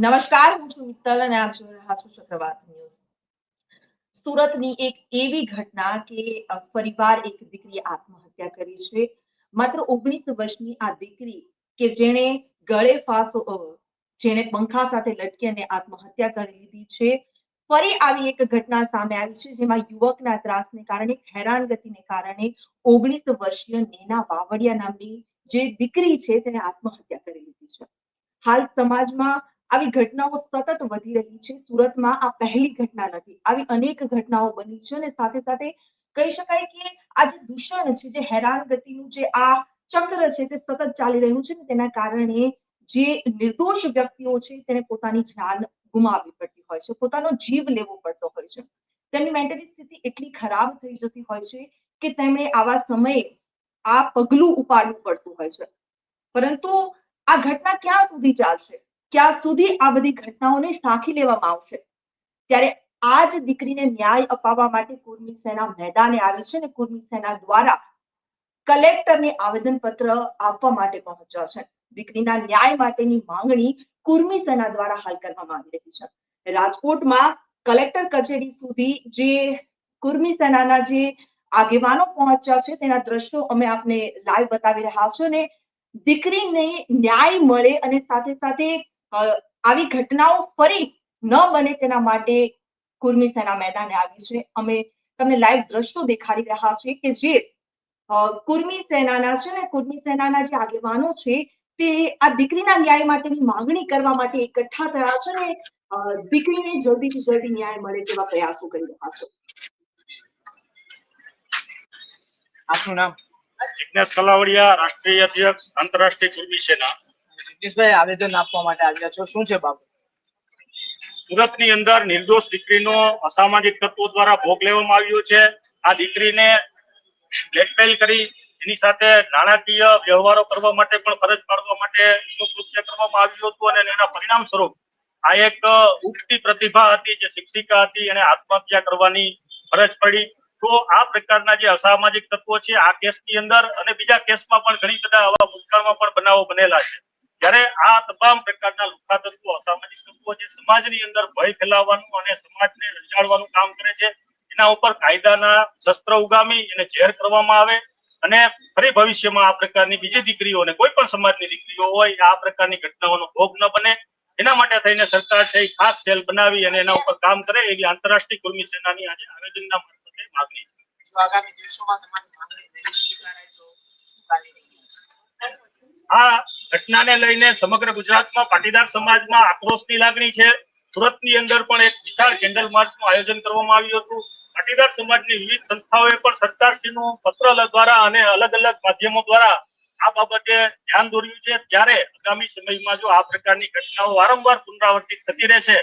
નમસ્કાર હું છું મિત્તલ અને આપ જોઈ રહ્યા છો ચક્રવાત ન્યૂઝ. સુરતની એક એવી ઘટના કે અ, ફરીવાર એક દીકરી આત્મહત્યા કરી છે. માત્ર ઓગણીસ વર્ષની આ દીકરી કે જેણે ગળે ફાંસો જેણે પંખા સાથે લટકી અને આત્મહત્યા કરી લીધી છે. ફરી આવી એક ઘટના સામે આવી છે જેમાં યુવકના ત્રાસને કારણે હેરાનગતિને કારણે ઓગણીસ વર્ષીય નેના વાવડિયા નામની જે દીકરી છે તેને આત્મહત્યા કરી લીધી છે. હાલ સમાજમાં આવી ઘટનાઓ સતત વધી રહી છે. સુરતમાં આ પહેલી ઘટના નથી. આવી અનેક ઘટનાઓ બની છે અને સાથે સાથે કહી શકાય કે આ જે દૂષણ છે, જે હેરાનગતિનું જે આ ચક્ર છે, તે સતત ચાલી રહ્યું છે ને તેના કારણે જે નિર્દોષ વ્યક્તિઓ છે, તેને પોતાની જાન ગુમાવવી પડતી હોય છે. પોતાનો જીવ લેવો પડતો હોય છે. તેમની મેન્ટલી સ્થિતિ એટલી ખરાબ થઈ જતી હોય છે કે તેમણે આવા સમયે આ પગલું ઉપાડવું પડતું હોય છે. પરંતુ આ ઘટના ક્યાં સુધી ચાલશે? ક્યાં સુધી આ બધી ઘટનાઓને સાંખી લેવામાં આવશે, ત્યારે આ જ દીકરીને ન્યાય અપાવવા માટે કુર્મી સેના મેદાને આવી છે અને કુર્મી સેના દ્વારા કલેક્ટરને આવેદનપત્ર આપવા માટે પહોંચ્યા છે. દીકરીના ન્યાય માટેની માંગણી કુર્મી સેના દ્વારા હાલ કરવામાં આવી રહી છે. રાજકોટમાં કલેક્ટર કચેરી સુધી જે કુર્મી સેનાના જે આગેવાનો પહોંચ્યા છે, તેના દ્રશ્યો અમે આપને લાઈવ બતાવી રહ્યા છું અને દીકરીને ન્યાય મળે અને સાથે સાથે આવી ઘટનાઓ ફરી ન બને તેના માટે કુર્મી સેના મેદાને આવી છે અમે તમને લાઈવ દ્રશ્યો દેખાડી રહ્યા છીએ કે જે કુર્મી સેનાના છે ને, કુર્મી સેનાના જે આગેવાનો છે, તે આ દીકરીના ન્યાય માટેની માંગણી કરવા માટે એકઠા થયા છે ને દીકરીને જલ્દીથી જલ્દી ન્યાય મળે તેવા પ્રયાસો કરી રહ્યા છે. આપનું નામ? જિજ્ઞેશ કલાવડિયા, રાષ્ટ્રીય અધ્યક્ષ, આંતરરાષ્ટ્રીય કુર્મી સેના. જગદીશભાઈ આવેદન આપવા માટે આવ્યા છો. શું છે બાબત સુરતની અંદર નિર્દોષ દીકરીનો અસામાજિક તત્વો દ્વારા ભોગ લેવામાં આવ્યો છે. આ દીકરીને બ્લેકમેલ કરી એની સાથે નાણાકીય વ્યવહારો કરવા માટે પણ ફરજ પાડવા માટે કૃત્ય કરવામાં આવ્યું હતું અને એના પરિણામ સ્વરૂપ આ એક ઉગતી પ્રતિભા હતી જે શિક્ષિકા હતી એને આત્મહત્યા કરવાની ફરજ પડી. તો આ પ્રકારના જે અસામાજિક તત્વો છે, આ કેસની અંદર અને બીજા કેસમાં પણ ઘણી બધા આવા ભૂતકાળમાં પણ બનાવો બનેલા છે. ત્યારે આ તમામ પ્રકારના લુખા અસામાજિક તત્વો જે સમાજની અંદર ભય ફેલાવવાનું અને સમાજને રજાડવાનું કામ કરે છે, એના ઉપર કાયદાના શસ્ત્ર ઉગામી એને ઝેર કરવામાં આવે અને ફરી ભવિષ્યમાં આ પ્રકારની બીજી દીકરીઓને કોઈ પણ સમાજની દીકરીઓ હોય, આ પ્રકારની ઘટનાઓનો ભોગ ન બને એના માટે થઈને સરકાર છે, એ ખાસ સેલ બનાવી અને એના ઉપર કામ કરે એવી આંતરરાષ્ટ્રીય કુર્મી સેનાની આજે આવેદનના મારફતે માગણી છે આગામી દિવસોમાં તમારી માંગણી સ્વીકારાય તો? આ ઘટનાને લઈને સમગ્ર ગુજરાતમાં પાટીદાર સમાજમાં આક્રોશની લાગણી છે. સુરતની અંદર પણ એક વિશાળ કેન્ડલ માર્ચનું આયોજન કરવામાં આવ્યું હતું. પાટીદાર સમાજની વિવિધ સંસ્થાઓએ પણ સરકારશ્રીનું પત્ર દ્વારા અને અલગ અલગ માધ્યમો દ્વારા આ બાબતે ધ્યાન દોર્યું છે. ત્યારે આગામી સમયમાં જો આ પ્રકારની ઘટનાઓ વારંવાર પુનરાવર્તિત થતી રહેશે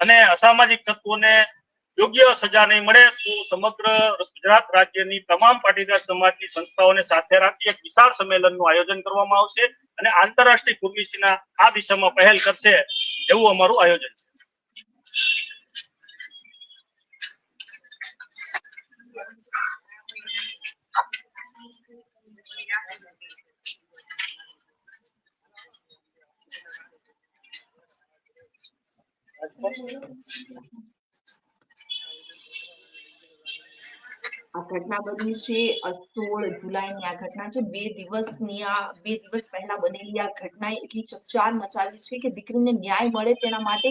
અને અસામાજિક તત્વોને યોગ્ય સજા નહીં મળે તો સમગ્ર ગુજરાત રાજ્યની તમામ પાટીદાર સમાજની સંસ્થાઓને સાથે રાખી એક વિશાળ સંમેલનનું આયોજન કરવામાં આવશે અને આંતરરાષ્ટ્રીય કુર્મીસીના આ દિશામાં પહેલ કરશે એવું અમારું આયોજન છે. આ ઘટના બની છે સોળ જુલાઈની આ ઘટના છે બે દિવસની આ, બે દિવસ પહેલા બનેલી આ ઘટનાએ એટલી ચકચાર મચાવી છે કે દીકરીને ન્યાય મળે તેના માટે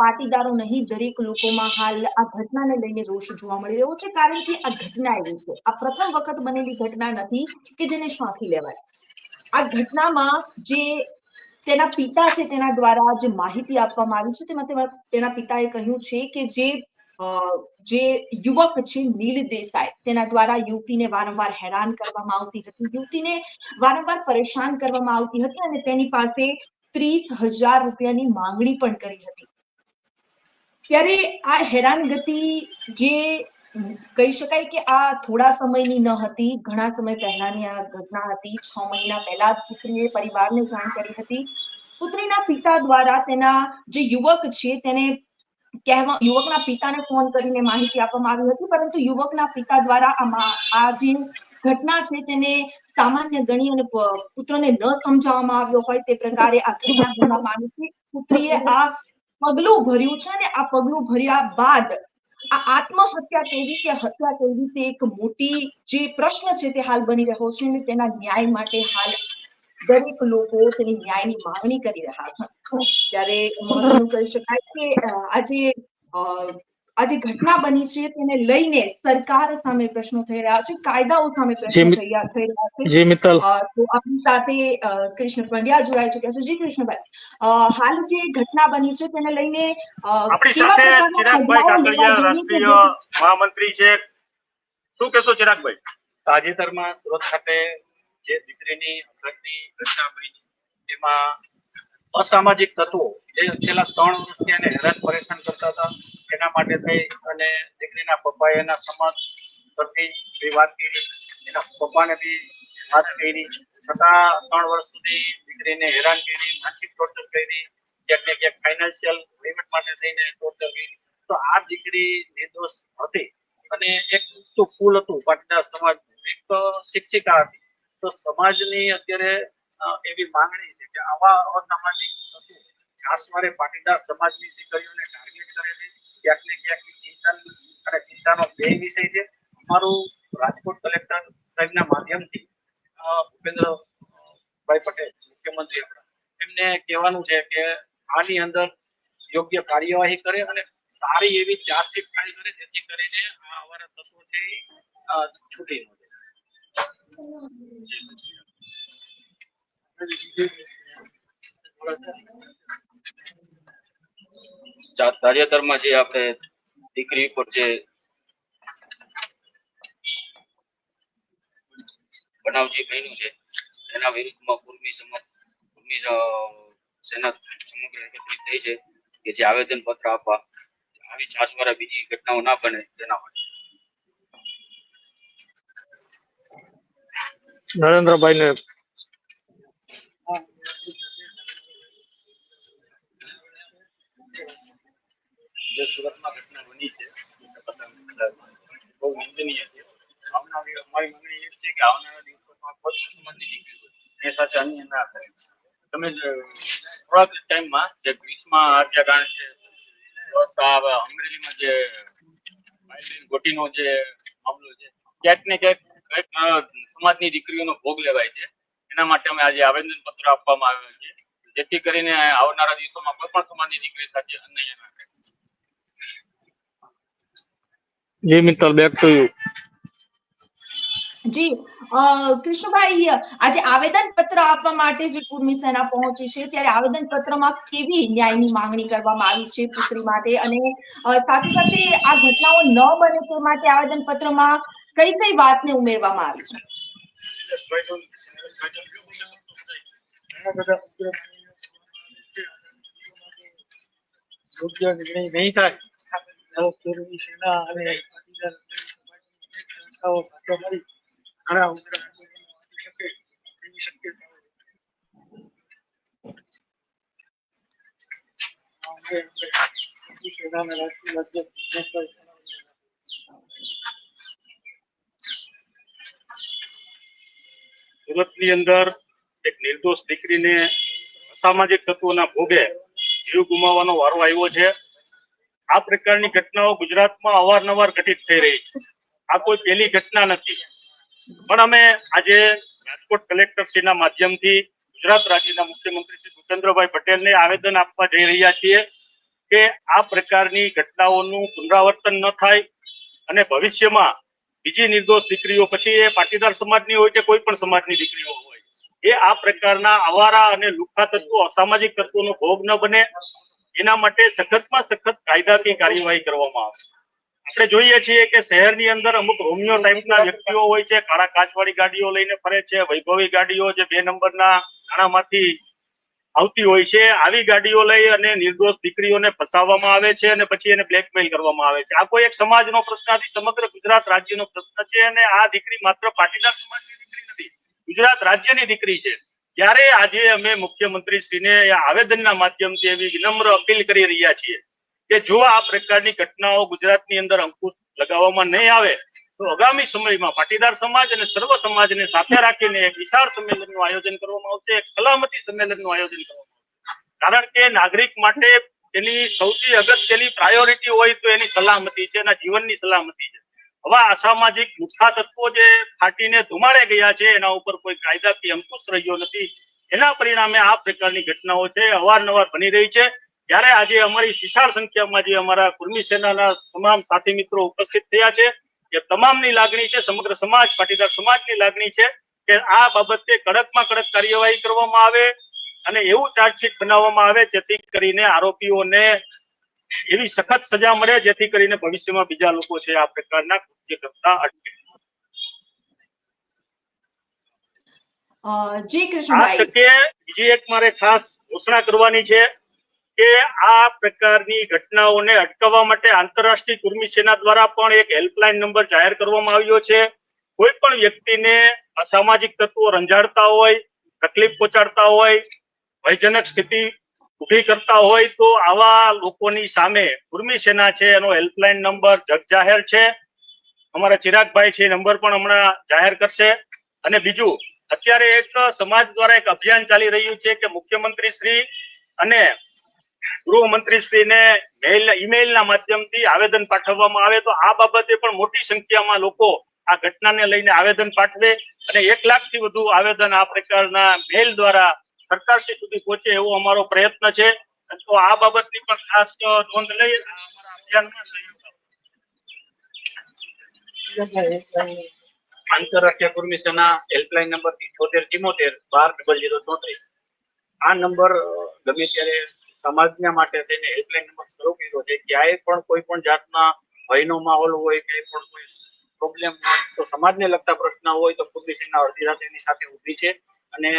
પાટીદારો નહીં, દરેક લોકોમાં હાલ આ ઘટનાને લઈને રોષ જોવા મળી રહ્યો છે, કારણ કે આ ઘટના એવી છે. આ પ્રથમ વખત બનેલી ઘટના નથી કે જેને શાંખી લેવાય. આ ઘટનામાં જે તેના પિતા છે તેના દ્વારા જે માહિતી આપવામાં આવી છે તેમાં તેના પિતાએ કહ્યું છે કે જે જે યુવક છે, નીલ દેસાઈ, તેના દ્વારા યુવતીને વારંવાર હેરાન કરવામાં આવતી હતી. યુવતીને વારંવાર પરેશાન કરવામાં આવતી હતી અને તેની પાસે ત્રીસ હજાર રૂપિયાની માંગણી પણ કરી હતી. ત્યારે આ હેરાનગતિ જે કહી શકાય કે આ થોડા સમયની ન હતી, ઘણા સમય પહેલાની આ ઘટના હતી. છ મહિના પહેલા પુત્રીએ પરિવારને જાણ કરી હતી. પુત્રીના પિતા દ્વારા તેના જે યુવક છે, તેને કહેવા, યુવકના પિતાને ફોન કરીને માહિતી આપવામાં આવી હતી, પરંતુ યુવકના પિતા દ્વારા આ જે ઘટના છે તેને સામાન્ય ગણી અને પુત્રને ન સમજાવવામાં આવ્યો હોય તે પ્રકારે આ ઘટના ગણવામાં આવી છે પુત્રીએ આ પગલું ભર્યું છે અને આ પગલું ભર્યા બાદ આ આત્મહત્યા કેવી કે હત્યા કેવી તે એક મોટી જે પ્રશ્ન છે તે હાલ બની રહ્યો છે અને તેના ન્યાય માટે હાલ દરેક લોકો તેની ન્યાયની માંગણી કરી રહ્યા છે. ત્યારે મહત્વનું કહી શકાય કે આજે આજે ઘટના બની છે તેને લઈને સરકાર સામે પ્રશ્નો થઈ રહ્યા છે કાયદાઓ સામે પ્રશ્નો થઈ રહ્યા છે. જી મિત્તલ તો આપણી સાથે કૃષ્ણ પંડ્યા જોડાઈ ચુક્યા છે. જી કૃષ્ણભાઈ હાલ જે ઘટના બની છે તેને લઈને આપણી સાથે ચિરાગભાઈ કાકડિયા રાષ્ટ્રીય મહામંત્રી છે. શું કહેશો ચિરાગભાઈ? તાજેતરમાં સુરત ખાતે જે દીકરીની ઘટની ઘટના બની. એમાં અસામાજિક તત્વો જે છેલ્લા ત્રણ વર્ષથી એને હેરાન પરેશાન કરતા હતા, એના માટે થઈ અને દીકરીના પપ્પાએ એના સમાજ પ્રતિ બી વાત કરી, એના પપ્પાને બી વાત કરી. છતાં ત્રણ વર્ષ સુધી દીકરીને હેરાન કરી, માનસિક ટોર્ચર કરી, ક્યાંક ક્યાંક ફાઇનાન્શિયલ લિમિટ માટે થઈને ટોર્ચર કરી. તો આ દીકરી નિર્દોષ હતી અને એક તો ફૂલ હતું પાટીદાર સમાજ એક શિક્ષિકા હતી. તો સમાજની અત્યારે એવી માંગણી છે કે આવા અસામાજિક તત્વો છાસવારે પાટીદાર સમાજની દીકરીઓને ટાર્ગેટ કરે છે. ક્યાંક ને ક્યાંક ચિંતન અને ચિંતાનો બે વિષય છે. અમારું રાજકોટ કલેક્ટર સાહેબના માધ્યમથી ભૂપેન્દ્રભાઈ પટેલ, મુખ્યમંત્રી આપણા, એમને કહેવાનું છે કે આની અંદર યોગ્ય કાર્યવાહી કરે અને સારી એવી ચાર્જશીટ ફાઇલ કરે, જેથી કરીને આ અમારા તત્વો છે છૂટી ન જાય. તાજેતરમાં જે આપણે દીકરી ઉપર જે બનાવ જે છે, એના વિરુદ્ધમાં કુર્મી સમાજ કુર્મી સેના સમગ્ર એકત્રિત થઈ છે કે જે આવેદન પત્ર આપવા. આવી છાસવાળા બીજી ઘટનાઓ ના બને તેના માટે. નરેન્દ્રભાઈ ને જે સુરતમાં ઘટના બની છે બહુ નિંદનીય છે આવનારી અમારી માંગણી એ છે કે આવનારા દિવસોમાં કોઈ પણ સમાજની દીકરી હોય અન્ય ના થાય. તમે થોડાક ટાઈમમાં જે ગ્રીસમાં હત્યાકાંડ છે અમરેલીમાં જે ગોટીનો જે મામલો છે, ક્યાંક ને ક્યાંક સમાજની દીકરીઓનો ભોગ લેવાય છે. એના માટે અમે આજે આવેદન પત્ર આપવામાં આવ્યો છે. જેથી કરીને આવનારા દિવસોમાં કોઈ પણ સમાજની દીકરી સાથે અન્યાય ના થાય. જી મિત્ર બેક ટુ યુ જી કૃષ્ણભાઈ, આજે આવેદન પત્ર આપવા માટે કુર્મી સેના પહોંચી છે, ત્યારે આવેદન પત્રમાં કેવી ન્યાયની માંગણી કરવામાં આવી છે પુત્રી માટે? અને સાથે સાથે આ ઘટનાઓ ન બને તે માટે આવેદન પત્રમાં કઈ કઈ વાતને ઉમેરવામાં આવી છે? નહીં થાય ઘણા સુરતની અંદર એક નિર્દોષ દીકરીને અસામાજિક તત્વોના ભોગે જીવ ગુમાવવાનો વારો આવ્યો છે. આ પ્રકારની ઘટનાઓ ગુજરાતમાં અવારનવાર ઘટિત થઈ રહી છે. આ કોઈ પહેલી ઘટના નથી. પણ અમે આજે રાજકોટ કલેક્ટરશ્રીના માધ્યમથી ગુજરાત રાજ્યના મુખ્યમંત્રી શ્રી ભૂપેન્દ્રભાઈ પટેલને આવેદન આપવા જઈ રહ્યા છીએ કે આ પ્રકારની ઘટનાઓનું પુનરાવર્તન ન થાય અને ભવિષ્યમાં બીજી નિર્દોષ દીકરીઓ પછી એ પાટીદાર સમાજની હોય કે કોઈ પણ સમાજની દીકરીઓ હોય, એ આ પ્રકારના અવારા અને લુખ્ખા તત્વો, અસામાજિક તત્વોનો ભોગ ન બને. એના માટે સખતમાં સખત કાયદાકીય કાર્યવાહી કરવામાં આવે આપણે જોઈએ છીએ કે શહેરની અંદર અમુક રોમિયો ટાઈપના વ્યક્તિઓ હોય છે, કાળા કાચવાળી ગાડીઓ લઈને ફરે છે, વૈભવી ગાડીઓ જે બે નંબરના નાણામાંથી આવતી હોય છે, આવી ગાડીઓ લઈ અને નિર્દોષ દીકરીઓને ફસાવવામાં આવે છે અને પછી એને બ્લેકમેલ કરવામાં આવે છે. આ કોઈ એક સમાજનો પ્રશ્ન નથી, સમગ્ર ગુજરાત રાજ્યનો પ્રશ્ન છે અને આ દીકરી માત્ર પાટીદાર સમાજની દીકરી નથી, ગુજરાત રાજ્યની દીકરી છે. ત્યારે આજે અમે મુખ્યમંત્રી શ્રીને આવેદનના માધ્યમથી એવી વિનમ્ર અપીલ કરી રહ્યા છીએ કે જો આ પ્રકારની ઘટનાઓ ગુજરાતની અંદર અંકુશ લગાવવામાં નહીં આવે, તો આગામી સમયમાં પાટીદાર સમાજ અને સર્વ સમાજને સાથે રાખીને એક વિશાળ સંમેલનનું આયોજન કરવામાં આવશે, એક સલામતી સંમેલનનું આયોજન કરવામાં આવશે. કારણ કે નાગરિક માટે તેની સૌથી અગત્યની પ્રાયોરિટી હોય તો એની સલામતી છે, એના જીવનની સલામતી છે. હવે અસામાજિક લુખ્ખા તત્વો જે ફાટીને ધુમાડે ગયા છે, એના ઉપર કોઈ કાયદાથી અંકુશ રહ્યો નથી. એના પરિણામે આ પ્રકારની ઘટનાઓ છે, અવારનવાર બની રહી છે. ત્યારે આજે અમારી વિશાળ સંખ્યામાં જે અમારા કુર્મી સેનાના તમામ સાથી મિત્રો ઉપસ્થિત થયા છે એ તમામની લાગણી છે સમગ્ર સમાજ પાટીદાર સમાજની લાગણી છે કે આ બાબતે કડકમાં કડક કાર્યવાહી કરવામાં આવે અને એવું ચાર્જશીટ બનાવવામાં આવે જેથી કરીને આરોપીઓને એવી સખત સજા મળે જેથી કરીને ભવિષ્યમાં બીજા લોકો છે આ પ્રકારના કૃત્ય કરતા અટકે. જી કૃષ્ણભાઈ. બીજી એક મારે ખાસ ઘોષણા કરવાની છે. કે આ પ્રકારની ઘટનાઓને અટકાવવા માટે આંતરરાષ્ટ્રીય કુર્મી સેના દ્વારા પણ એક હેલ્પલાઇન નંબર જાહેર કરવામાં આવ્યો છે. કોઈ પણ વ્યક્તિને અસામાજિક તત્વો રંજાડતા હોય, તકલીફ પહોંચાડતા હોય, ભયજનક સ્થિતિ ઊભી કરતા હોય તો આવા લોકોની સામે કુર્મી સેના છે એનો હેલ્પલાઇન નંબર જગ જાહેર છે. અમારા ચિરાગભાઈ છે નંબર પણ હમણાં જાહેર કરશે. અને બીજું, અત્યારે એક સમાજ દ્વારા એક અભિયાન ચાલી રહ્યું છે કે મુખ્યમંત્રી શ્રી અને ગૃહમંત્રી શ્રીને મેલ ઈમેલના માધ્યમથી આવેદન પાઠવવામાં આવે તો આ બાબતે પણ મોટી સંખ્યામાં લોકો આ ઘટનાને લઈને આવેદન પાઠવે અને એક લાખથી વધુ આવેદન આ પ્રકારના મેલ દ્વારા સરકારશ્રી સુધી પહોંચે એવો અમારો પ્રયત્ન છે. તો આ બાબતની પણ ખાસ નોંધ લઈ આંતરરાષ્ટ્રીય કુર્મી સેના હેલ્પલાઇન નંબર ઇઠોતેર ચિમોતેર બાર, ડબલ જીરો ચોત્રીસ. આ નંબર ગમે ત્યારે સમાજના માટે થઈને હેલ્પલાઇન નંબર શરૂ કર્યો છે. ક્યાંય પણ કોઈ પણ જાતના ભયનો માહોલ હોય કે પણ કોઈ પ્રોબ્લેમ હોય, તો સમાજને લગતા પ્રશ્ન હોય તો સેના અડધી એની સાથે ઊભી છે. અને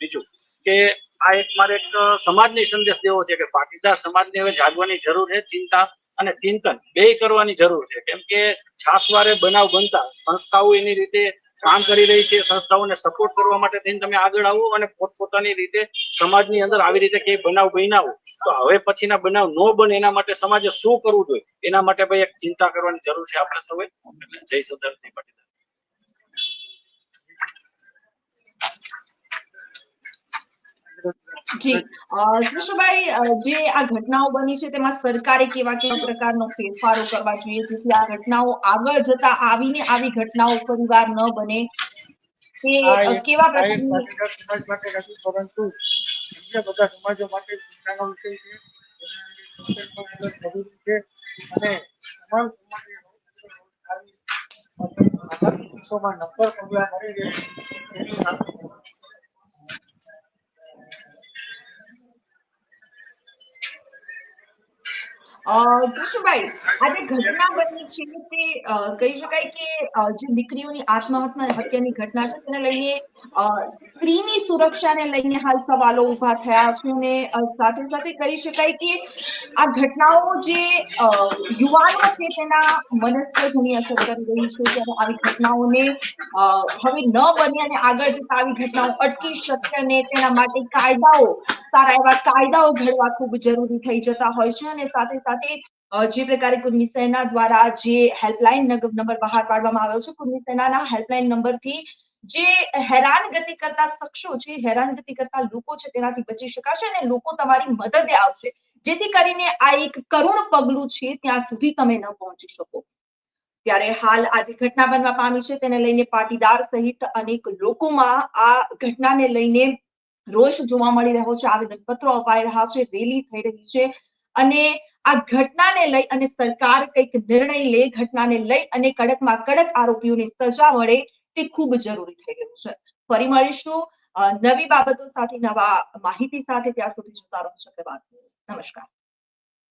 બીજું કે આ એક મારે એક સમાજને સંદેશ દેવો છે કે પાટીદાર સમાજને હવે જાગવાની જરૂર છે, ચિંતા અને ચિંતન બે કરવાની જરૂર છે. કેમ કે છાસવારે બનાવ બનતા સંસ્થાઓ એની રીતે કામ કરી રહી છે, સંસ્થાઓને સપોર્ટ કરવા માટે થઈને તમે આગળ આવો અને પોતપોતાની રીતે સમાજની અંદર આવી રીતે ક્યાંય બનાવ બનાવો તો હવે પછીના બનાવ ન બને એના માટે સમાજે શું કરવું જોઈએ? એના માટે ભાઈ એક ચિંતા કરવાની જરૂર છે આપણે સૌએ. જય સરદાર જય પાટીદાર જી. કૃષ્ણભાઈ જે આ ઘટનાઓ બની છે તેમાં સરકારે કેવા કેવા પ્રકારનો ફેરફારો કરવા જોઈએ જેથી આ ઘટનાઓ આગળ જતા આવીને આવી ઘટનાઓ ફરીવાર ન બને? તે કેવા પ્રકારની સમાજ માટે નથી પરંતુ અન્ય બધા સમાજો માટે ચિંતાનો વિષય છે. જરૂરી અને તમામ સમાજે નક્કર પગલાં મળી દે એની સાથે કૃષ્ણભાઈ આજે ઘટના બની છે તે કહી શકાય કે જે દીકરીઓની આત્મહત્યા હત્યાની ઘટના છે, તેને લઈને સ્ત્રીની સુરક્ષાને લઈને હાલ સવાલો ઊભા થયા છે અને સાથે સાથે કહી શકાય કે આ ઘટનાઓ જે યુવાનો છે તેના મનસ પર ઘણી અસર કરી રહી છે, ત્યારે આવી ઘટનાઓને હવે ન બને અને આગળ જતા આવી ઘટનાઓ અટકી શકે અને તેના માટે કાયદાઓ, સારા એવા કાયદાઓ ઘડવા ખૂબ જરૂરી થઈ જતા હોય છે અને સાથે સાથે જે પ્રકારે કુર્મી સેના દ્વારા જે હેલ્પલાઇન નંબર બહાર પાડવામાં આવ્યો છે, કુર્મી સેનાના હેલ્પલાઇન નંબરથી જે હેરાનગતિ કરતા શખ્સો છે, હેરાનગતિ કરતા લોકો છે, તેનાથી બચી શકાશે અને લોકો તમારી મદદે આવશે. જેથી કરીને આ એક કરુણ પગલું છે ત્યાં સુધી તમે ન પહોંચી શકો. ત્યારે હાલ આ જે ઘટના બનવા પામી છે તેને લઈને પાટીદાર સહિત અનેક લોકોમાં આ ઘટનાને લઈને રોષ જોવા મળી રહ્યો છે. આવેદનપત્રો અપાઈ રહ્યા છે, રેલી થઈ રહી છે અને આ ઘટનાને લઈ અને સરકાર કંઈક નિર્ણય લે, ઘટનાને લઈ અને કડકમાં કડક આરોપીઓને સજા મળે તે ખૂબ જરૂરી થઈ ગયું છે. ફરી મળીશું. નવી બાબતો સાથે નવા માહિતી સાથે ત્યાં સુધી જોતા રહો ચક્રવાત વાત નમસ્કાર.